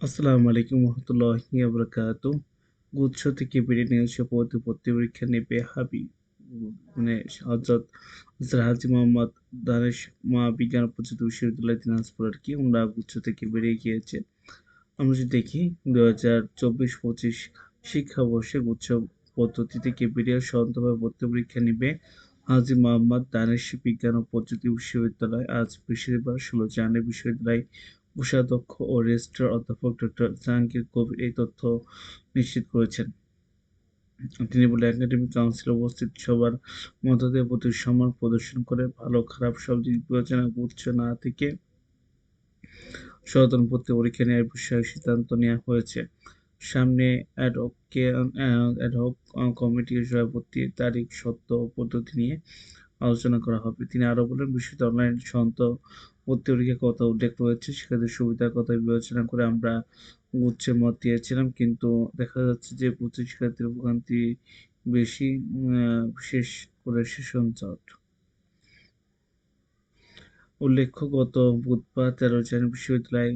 আসসালামু আলাইকুম রহমতুল্লাহি আবরাকাত গুচ্ছ থেকে বেরিয়ে নিয়েছে পদে ভর্তি পরীক্ষা নেবে হাবি মানে হজরত হাজি মোহাম্মদ দানেশ মা বিজ্ঞান প্রযুক্তি বিশ্ববিদ্যালয় দিনাজপুর আর কি ওনারা গুচ্ছ থেকে বেরিয়ে গিয়েছে। আমরা যদি দেখি দু হাজার চব্বিশ পঁচিশ শিক্ষাবর্ষে গুচ্ছ পদ্ধতি থেকে বেরিয়ে স্বতন্ত্রভাবে ভর্তি পরীক্ষা নেবে হাজি মোহাম্মদ দানেশ বিজ্ঞান ও প্রযুক্তি বিশ্ববিদ্যালয়। আজ বৃহস্পতিবার ষোলো জানুয়ারি বিশ্ববিদ্যালয় কোষাধ্যক্ষ ও রেজিস্ট্রার অধ্যাপক ডক্টর জাহাঙ্গীর কবির এই তথ্য নিশ্চিত করেছেন। তিনি বলে একাডেমিক কাউন্সিল উপস্থিত সবার মতামতের প্রতি সম্মান প্রদর্শন করে ভালো, খারাপ সব দিক বিবেচনা গুচ্ছ না থেকে সচেতন ভর্তি পরীক্ষা নেওয়ার বিষয়ে সিদ্ধান্ত নেওয়া হয়েছে। সামনে অ্যাডহক কমিটির সভাপতির তারিখ, সত্য পদ্ধতি নিয়ে আলোচনা করা হবে। তিনি আরও বলেন বিষয়টি অনলাইন সন্ত ভর্তি পরীক্ষার কথা উল্লেখ রয়েছে, শিক্ষার্থীর সুবিধার কথা বিবেচনা করে আমরা গুচ্ছের মত দিয়েছিলাম, কিন্তু দেখা যাচ্ছে যে প্রচুর শিক্ষার্থীর ভোগান্তি বেশি বিশেষ করে সেশন জট উল্লেখ্য, গত বুধবার তেরো জানুয়ারি বিশ্ববিদ্যালয়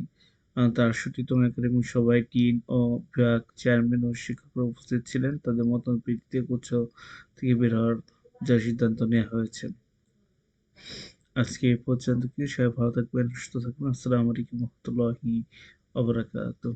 তার আটষট্টিতম একাডেমিক সভায় ডিন ও বিভাগ চেয়ারম্যান ও শিক্ষকরা উপস্থিত ছিলেন। তাদের মতামত ভিত্তিতে গুচ্ছ থেকে বের হওয়ার যা সিদ্ধান্ত নেওয়া হয়েছে। আজকে এ পর্যন্ত কি সবাই ভালো থাকবেন, সুস্থ থাকবেন। আসসালামু আলাইকুম রহমতুল্লাহি আবরাকাতুহ